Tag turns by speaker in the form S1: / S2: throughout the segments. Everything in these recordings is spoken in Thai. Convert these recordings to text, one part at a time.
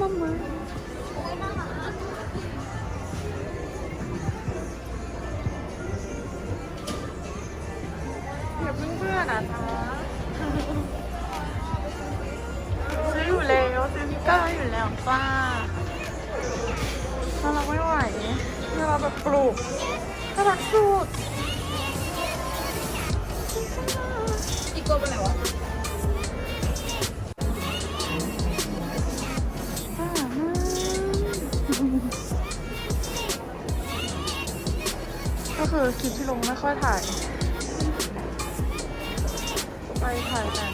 S1: มามาเดี๋ยวเพื่อนๆอะนะซื้ออยู่แล้วซื้อพิก้าอยู่แล้วป้าถ้าเราไม่ไหวถ้าเราแบบปลูกน่ารักสุด
S2: อ
S1: คลิปที่ลงไม่ค่อยถ่าย ไปถ่ายกัน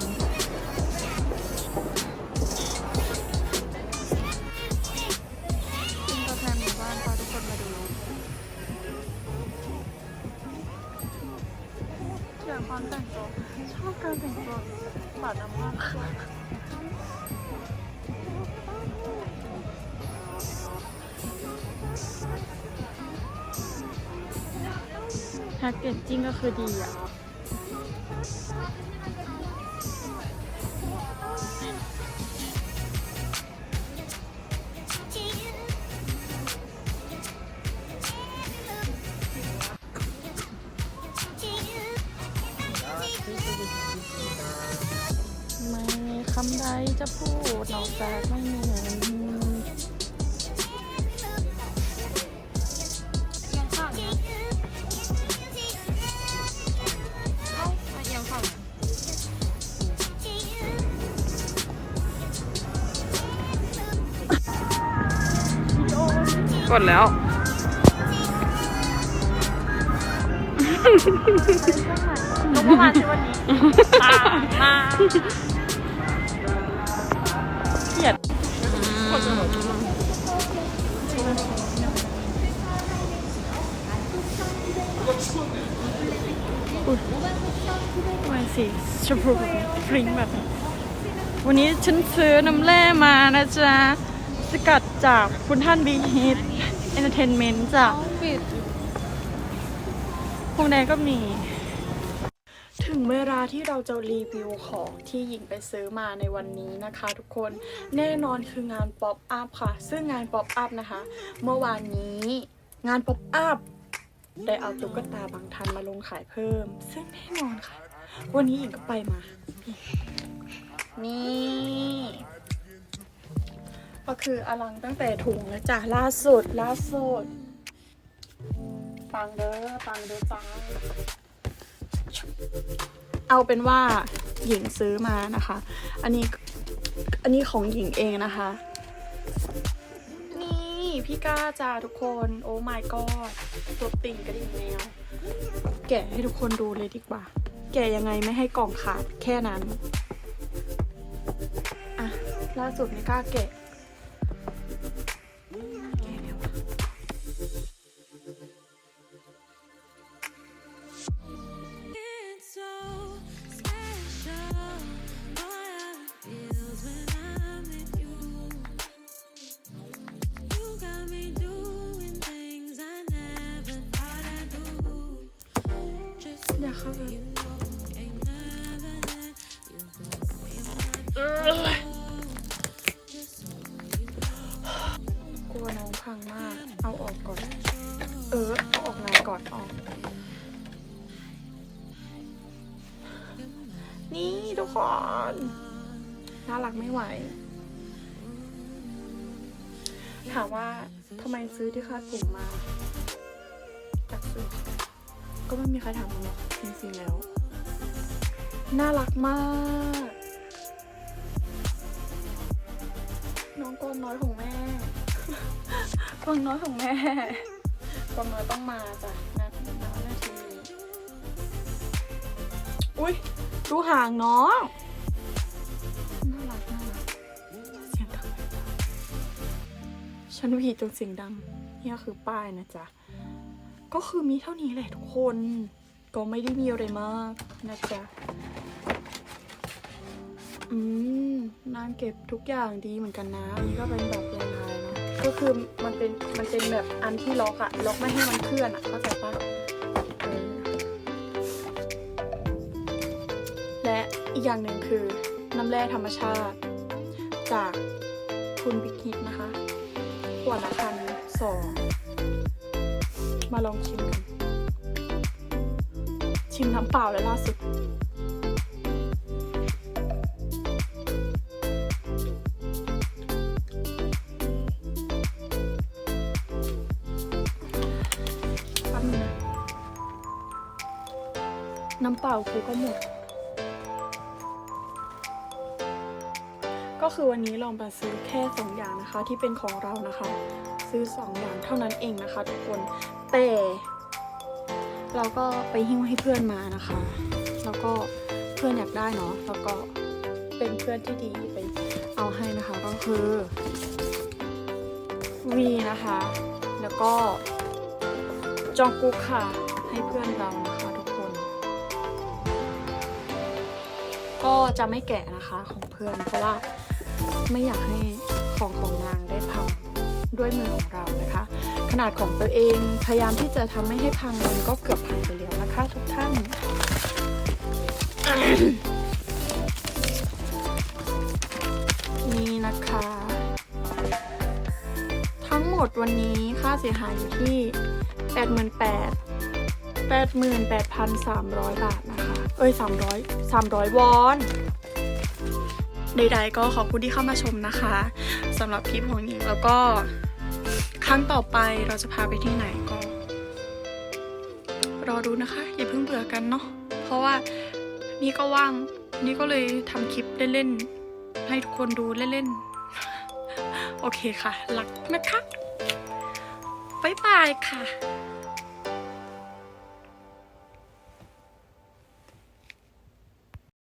S1: เป็นตัวแทนหมู่บ้านพาทุกคนมาดูเกี่ยวกับความแต่งตัวชอบการแต่งตัวบาดน้ำมาก แพ็กเกจจิ้งก็คือดีอะไม่คำใดจะพูดนอกจากไม่ กดแล้ว
S2: ลงมาใช่วันนี้มามา
S1: เกลียดอุ๊ยทำไมสีชมพูฟริ้งแบบนี้วันนี้ฉันซื้อน้ำแร่มานะจ๊ะ สกัดจากคุณท่านบีฮิตเอนเตอร์เทนเมนต์จาก
S2: ปิด
S1: พวกแดงก็มี ถึงเวลาที่เราจะรีวิวของที่หญิงไปซื้อมาในวันนี้นะคะทุกคนแน่นอนคืองานป๊อปอัพค่ะ ซึ่งงานป๊อปอัพนะคะ เมื่อวานนี้งานป๊อปอัพได้เอาตุ๊กตาบางทันมาลงขายเพิ่ม ซึ่งแน่นอนค่ะ วันนี้หญิงก็ไปมา นี่ ก็คืออลังตั้งแต่ถุงแล้วจ้ะล่าสุดล่าสุดปังเด้อปังเด้อจ้าเอาเป็นว่าหญิงซื้อมานะคะ อันนี้อันนี้ของหญิงเองนะคะ นี่พี่ก้าจ้าทุกคนโอ้ my god ตัวติ่งกระดิ่งแมวแกะให้ทุกคนดูเลยดีกว่า แกะยังไงไม่ให้กล่องขาดแค่นั้น อะ ล่าสุดไม่กล้าแกะ แนี่ทุกคน น่ารักไม่ไหว ถามว่าทำไมซื้อที่คาดผมมาจากซื้อก็ไม่มีใครถามหรอกจริงๆแล้ว น่ารักมาก น้องกวางน้อยของแม่กวางน้อยของแม่กวางน้อยต้องมาจ้ะนานานาทีนี้อุ้ย ดูห่างน้องน่ารักน่ารักเสียงดังฉันผีตรงเสียงดังเนี่ยคือป้ายนะจ๊ะ ก็คือมีเท่านี้แหละทุกคน ก็ไม่ได้มีอะไรมากนะจ๊ะ อืมนางเก็บทุกอย่างดีเหมือนกันนะอันนี้ก็เป็นแบบลายๆเนาะก็คือมันเป็นมันเป็นแบบอันที่ล็อกอะล็อกไม่ให้มันเคลื่อนอะเข้าใจปะ อีกอย่างหนึ่งคือน้ำแร่ธรรมชาติ จากทุนบิ๊กฮิตนะคะขวดละพันสองมาลองชิมกันชิมน้ำเปล่าเลยล่าสุด น้ำเปล่ากูก็หมด คือวันนี้ลองมาซื้อแค่สองอย่างนะคะ ที่เป็นของเรานะคะ ซื้อสองอย่างเท่านั้นเองนะคะ ทุกคนแต่เราก็ไปหิ้วให้เพื่อนมานะคะ แล้วก็เพื่อนอยากได้เนาะแล้วก็เป็นเพื่อนที่ดีไปเอาให้นะคะก็คือวีนะคะ แล้วก็จองกุ๊กค่ะให้เพื่อนเรานะคะทุกคน ก็จะไม่แกะนะคะของเพื่อนเพราะว่า ไม่อยากให้ของของนางได้พังด้วยมือของเรานะคะ ขนาดของตัวเองพยายามที่จะทำไม่ให้พังมันก็เกือบพังไปแล้วนะคะทุกท่านนี่นะคะ ทั้งหมดวันนี้ค่าเสียหายอยู่ที่ 8 8 8 8 3 0 0 บาทนะคะ เอ้ย 300 300 วอน ใดๆก็ขอบคุณที่เข้ามาชมนะคะสำหรับคลิปของหญิงแล้วก็ครั้งต่อไปเราจะพาไปที่ไหนก็ รอดูนะคะ อย่าเพิ่งเบื่อกันเนาะเพราะว่านี่ก็ว่าง นี่ก็เลยทำคลิปเล่นๆ ให้ทุกคนดูเล่นๆ โอเคค่ะรักนะคะ บ๊ายบายค่ะ